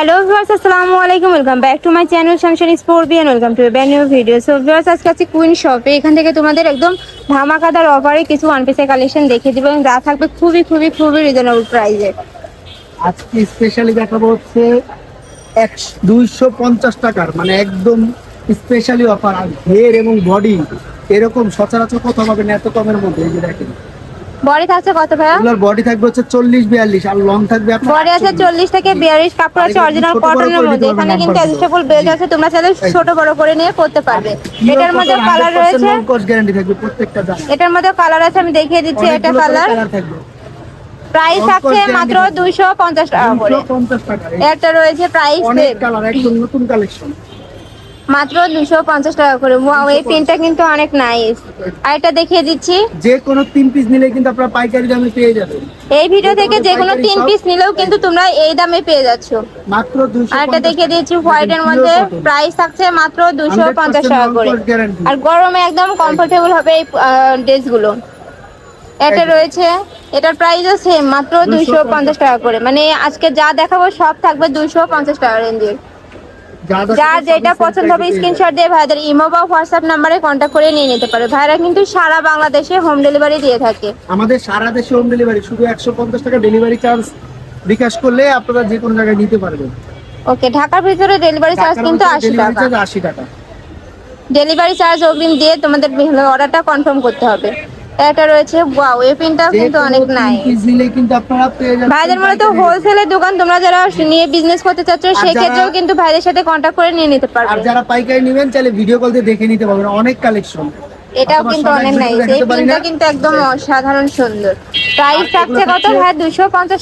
Hello viewers, আসসালামু আলাইকুম। Welcome back to my channel শামশান স্পোর্টিয়ান welcome to brand new video so viewers, আজকে আছি queen শপে এখান থেকে তোমাদের একদম ধামাকাদার অফারে কিছু ওয়ান পিসের কালেকশন দেখিয়ে দিব এবং যা থাকবে খুবই খুবই খুবই রিজনেবল প্রাইসে আজকে স্পেশালি দেখাবো হচ্ছে এক দুইশো পঞ্চাশ টাকার মানে একদম স্পেশালি অফার আর ঘের এবং বডি এরকম সচরাচর কোথাও পাবেন এত কমের মধ্যে, এই যে দেখেন। বডি থাকছে কত ভাইয়া? এগুলোর বডি থাকবে হচ্ছে চল্লিশ বিয়াল্লিশ আর লং থাকবে আপনার বডি আছে 48 চল্লিশ থেকে বিয়াল্লিশ কাপড় আছে অরিজিনাল কটনের মধ্যে। এখানে কিন্তু অ্যাডজাস্টেবল বেল্ট আছে তোমরা চাইলে। ছোট বড় করে নিয়ে করতে পারবে। এটার মধ্যে কালার রয়েছে? cost guarantee থাকবে প্রত্যেকটা দাম। এটার মধ্যে কালার আছে আমি দেখিয়ে দিচ্ছি এটা কালার প্রাইস guarantee মাত্র থাকবে। দুইশো পঞ্চাশ টাকা করে। 250 টাকা। এই রয়েছে প্রাইস অনেক কালার একদম নতুন কালেকশন মাত্র দুশো পঞ্চাশ টাকা করে। ওয়াও এই পেনটা কিন্তু অনেক নাইস আর এটা দেখিয়ে দিচ্ছি। যে কোনো তিন পিস নিলে কিন্তু আপনারা পাইকারি দামে পেয়ে যাবেন। এই ভিডিও থেকে যে কোনো তিন পিস নিলেও কিন্তু তোমরা এই দামে পেয়ে যাচ্ছ। মাত্র আর এটা দেখিয়ে দিচ্ছি হোয়াইট এর মধ্যে প্রাইস থাকছে মাত্র দুশো পঞ্চাশ টাকা করে। আর গরমে একদম কমফোর্টেবল হবে এই ড্রেসগুলো এটা রয়েছে এটার প্রাইসও সেম মাত্র দুইশো পঞ্চাশ টাকা করে। মানে আজকে যা দেখাবো সব থাকবে দুইশো পঞ্চাশ টাকা রেঞ্জের যার যেটা পছন্দ হবে স্ক্রিনশট দিয়ে ভাইদের ইমো বা হোয়াটসঅ্যাপ নাম্বারে কন্ট্যাক্ট করে নিয়ে নিতে পারে। ভাইরা কিন্তু সারা বাংলাদেশে হোম ডেলিভারি দিয়ে থাকে। আমাদের সারা দেশে হোম ডেলিভারি শুধু একশো পঞ্চাশ টাকা ডেলিভারি চার্জ বিকাশ করলে আপনারা যে কোনো জায়গায় নিতে পারবেন। ওকে ঢাকার ভিতরে ডেলিভারি চার্জ কিন্তু আশি টাকা। আশি টাকা। ডেলিভারি চার্জ অগ্রিম দিয়ে তোমাদের অর্ডারটা কনফার্ম করতে হবে। এটা রয়েছে ওয়াও এই পিনটা কিন্তু অনেক নাই কিন্তু আপনারা পেয়ে ভাইদের মূলত হোলসেলের দোকান তোমরা যারা নিয়ে বিজনেস করতে চাচ্ছ সেক্ষেত্রেও কিন্তু ভাইদের সাথে কন্ট্যাক্ট করে নিয়ে নিতে আর যারা পাইকারি নেবেন চাইলে ভিডিও কল দিয়ে দেখে নিতে পারবেন অনেক কালেকশন এটাও কিন্তু অনেক নাইস এই কিন্তু একদম অসাধারণ সুন্দর। প্রাইস থাকছে কত থাকছে-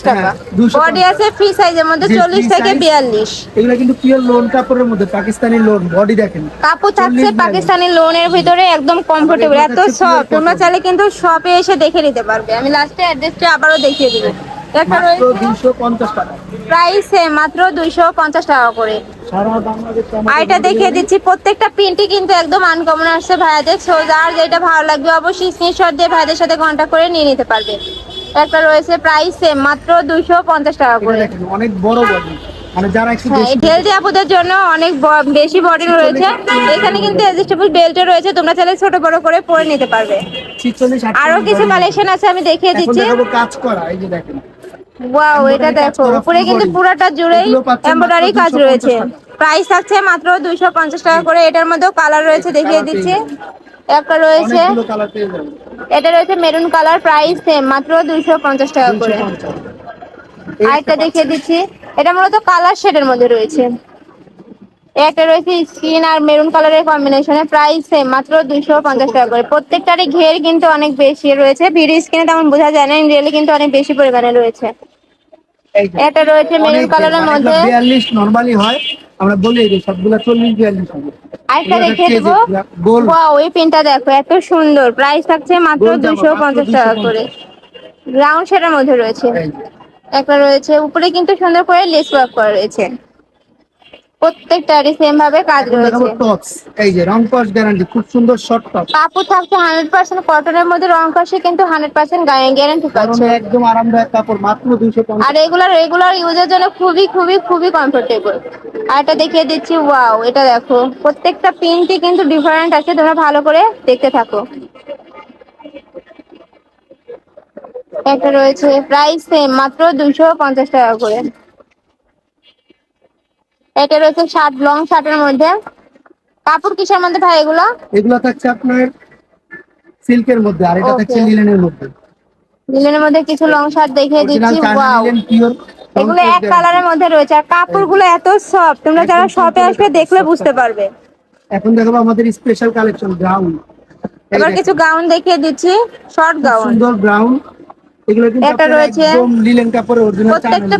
টাকা। হ্যাঁ, 250 বডি আছে ফ্রি সাইজের মধ্যে যে চল্লিশ free থেকে size- বিয়াল্লিশ। এগুলো কিন্তু পিওর লোন কাপড়ের মধ্যে পাকিস্তানি লোন বডি দেখেন। কাপড় থাকছে পাকিস্তানি লোনের ভিতরে একদম কমফোর্টেবল এত সফট তোমরা চাইলে কিন্তু শপে এসে দেখে নিতে পারবে। আমি লাস্টে অ্যাড্রেসটা আবারও দেখিয়ে দিব। মাত্র দুইশো পঞ্চাশ টাকা। প্রাইস মাত্র দুইশো পঞ্চাশ টাকা করে। আর এটা দেখিয়ে দিচ্ছি প্রত্যেকটা প্রিন্টই কিন্তু একদম আনকমন আসছে। ভাইয়াদের সো যার যেটা ভালো লাগবে অবশ্যই স্ক্রিনশট দিয়ে ভাইদের সাথে কন্ট্যাক্ট করে নিয়ে নিতে পারবে। একটা রয়েছে প্রাইস সেম মাত্র দুইশো পঞ্চাশ টাকা করে। অনেক বড় বডি মানে যারা একটু হ্যাঁ হেলদি আপুদের জন্য অনেক বেশি বডি রয়েছে। এখানে কিন্তু অ্যাডজাস্টেবল রয়েছে তোমরা চাইলে ছোট বড় করে পরে নিতে পারবে। আরও কিছু কালেকশন আছে আমি দেখিয়ে দিচ্ছি। কাজ করা এই যে দেখেন। ওয়াও এটা দেখো উপরে কিন্তু। পুরোটা জুড়েই এমব্রয়ডারি কাজ রয়েছে। প্রাইস থাকছে মাত্র দুইশো পঞ্চাশ টাকা করে। এটার মধ্যেও কালার রয়েছে দেখিয়ে দিচ্ছি। একটা রয়েছে। এটা রয়েছে মেরুন কালার প্রাইস সেম মাত্র দুইশো পঞ্চাশ টাকা করে। আরেকটা দেখিয়ে দিচ্ছি। এটা মূলত কালার শেডের মধ্যে রয়েছে। একটা রয়েছে স্কিন আর মেরুন কালারের কম্বিনেশনে প্রাইস সেম মাত্র দুইশো পঞ্চাশ টাকা করে। প্রত্যেকটারই ঘের কিন্তু অনেক বেশি রয়েছে। ভিডিও স্ক্রিনে তেমন বোঝা যায় না। রিয়েলি কিন্তু অনেক বেশি পরিমাণে রয়েছে। এটা রয়েছে মেরুন কালারের মধ্যে। 42 নরমালি হয়। আমরা বলি যে সবগুলা 40 42 হবে। আরেকটা দেখিয়ে দেবো। ওয়াও এই পিনটা দেখো এত সুন্দর। প্রাইস থাকছে মাত্র গোল জামা, দুইশো মাত্র পঞ্চাশ টাকা করে। রাউন্ড শেডের মধ্যে রয়েছে। একটা রয়েছে। উপরে কিন্তু সুন্দর করে লেস ওয়ার্ক করা রয়েছে। প্রত্যেকটারই সেম ভাবে কাজ রয়েছে। এই যে রং কস গ্যারান্টি খুব সুন্দর শর্ট টপ কাপড় থাকছে হান্ড্রেড পার্সেন্ট কটনের মধ্যে রং কষে কিন্তু হান্ড্রেড পার্সেন্ট গ্যারান্টি পাচ্ছ একদম আরামদায়ক কাপড় মাত্র 250 আর রেগুলার রেগুলার ইউজের জন্য খুবই খুবই খুবই কমফোর্টেবল আর এটা দেখিয়ে দিচ্ছি ওয়াও এটা দেখো। প্রত্যেকটা প্রিন্টই কিন্তু ডিফারেন্ট আছে তোমরা ভালো করে দেখতে থাকো। একটা রয়েছে প্রাইস সেম মাত্র দুশো পঞ্চাশ টাকা করে। এটা রয়েছে শার্ট লং শার্টের মধ্যে। কাপড় কিসের মধ্যে ভাই এগুলো? এগুলো থাকছে আপনার সিল্কের মধ্যে আর এটা থাকছে লিলেনের মধ্যে। লিলেনের মধ্যে কিছু লং শার্ট দেখিয়ে দিচ্ছি ওয়াও এগুলো এক কালারের মধ্যে রয়েছে আর কাপড়গুলো এত সফট তোমরা যারা শপে আসবে দেখলে বুঝতে পারবে। এখন দেখাবো আমাদের স্পেশাল কালেকশন গ্রাউন্ড এবার কিছু গাউন দেখিয়ে দিচ্ছি শর্ট গাউন সুন্দর গ্রাউন্ড এগুলো কিন্তু এটা রয়েছে। একদম লিলেন কাপড়ের অরিজিনাল প্রত্যেকটা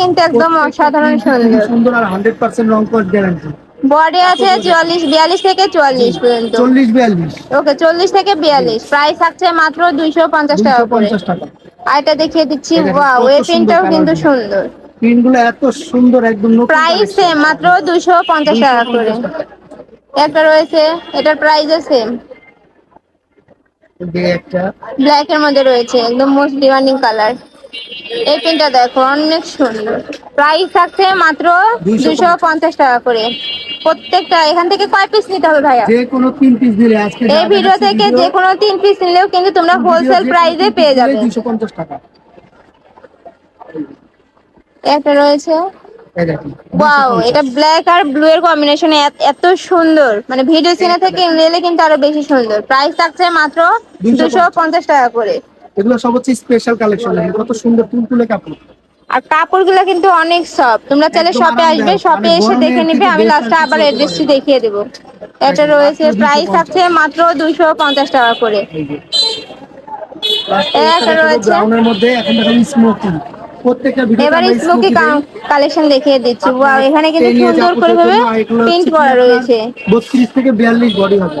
কিন্তু একদম অসাধারণ সুন্দর। সুন্দর আর 100% রং কস গ্যারান্টি বডি আছে চুয়াল্লিশ বিয়াল্লিশ থেকে চুয়াল্লিশ পর্যন্ত। 40 42 ওকে চল্লিশ থেকে বিয়াল্লিশ। প্রাইস থাকছে মাত্র দুইশো পঞ্চাশ টাকা করে। 250 টাকা। আর এটা দেখিয়ে দিচ্ছি ওয়াও এই কিন্তু সুন্দর। প্রিন্টগুলো এত সুন্দর একদম প্রাইস সেম মাত্র দুশো পঞ্চাশ টাকা করে। একটা রয়েছে এটার প্রাইসও সেম যে একটা ব্ল্যাক এর মধ্যে রয়েছে একদম মোস্ট ডিমান্ডিং কালার এই প্রিন্টটা দেখো অনেক সুন্দর। প্রাইস থাকছে মাত্র দুশো পঞ্চাশ টাকা করে। প্রত্যেকটা এখান থেকে কয় পিস নিতে হবে ভাইয়া? যে কোনো তিন পিস দিলে আজকে এই ভিডিও থেকে যে কোনো তিন পিস নিলেও কিন্তু তোমরা হোলসেল প্রাইসে পেয়ে যাবে। দুশো পঞ্চাশ টাকা। একটা রয়েছে ওয়াও এটা ব্ল্যাক আর ব্লু এর কম্বিনেশন এত সুন্দর। মানে ভিডিও সিনে থেকে নিলে কিন্তু আরও বেশি সুন্দর। প্রাইস থাকছে মাত্র দুশো পঞ্চাশ। টাকা করে। এগুলো সব হচ্ছে স্পেশাল কালেকশন কত সুন্দর তুলতুলে কাপড়। আর কাপড়গুলো কিন্তু অনেক সফট তোমরা চাইলে শপে আসবে। শপে মানে এসে দেখে নিবে। আমি লাস্টে আবার অ্যাড্রেসটি দেখিয়ে দেবো। এটা রয়েছে প্রাইস 250 মাত্র দুইশো পঞ্চাশ টাকা করে। একটা রয়েছে। ব্রাউনের মধ্যে এখন দেখুন স্মোকি এবারে স্মোকি কালেকশন দেখিয়ে দিচ্ছি। ওয়াও এখানে কিন্তু সুন্দর করে ভাবে প্রিন্ট করা রয়েছে। বত্রিশ থেকে বিয়াল্লিশ বডি হবে।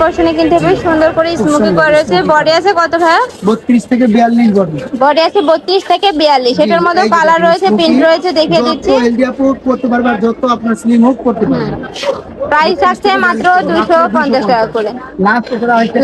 পোর্শনে কিন্তু বেশ সুন্দর করে স্মোকি করা রয়েছে বডি আছে কত ভাইয়া? বত্রিশ থেকে বিয়াল্লিশ বডি। বডি আছে বত্রিশ থেকে বিয়াল্লিশ। এটার মধ্যে কালার রয়েছে প্রিন্ট রয়েছে দেখিয়ে দিচ্ছি। হেলদি আপু করতে পারবে যত আপনার স্লিম হোক করতে পারবে। প্রাইস থাকছে মাত্র দুশো পঞ্চাশ টাকা করে।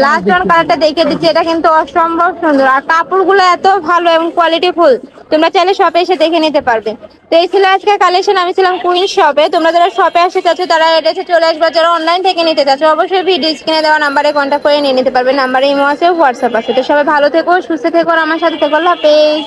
লাস্ট ওয়ান কালারটা দেখে দিচ্ছি এটা কিন্তু অসম্ভব সুন্দর। আর কাপড়গুলো এত ভালো এবং কোয়ালিটি ফুল তোমরা চাইলে শপে এসে দেখে নিতে পারবে। তো এই ছিল আজকে কালেকশন আমি ছিলাম কুইন শপে তোমরা যারা শপে আসতে চাচ্ছ তারা এড্রেসে চলে আসবে। যারা অনলাইন থেকে নিতে চাচ্ছ অবশ্যই ভিডিও স্ক্রিনে দেওয়া নাম্বারে কন্ট্যাক্ট করে নিয়ে নিতে পারবে নাম্বারে ইমো আছে, হোয়াটসঅ্যাপ আছে। তো সবাই ভালো থেকো, সুস্থ থেকো আমার সাথে থেকো। হাফেজ।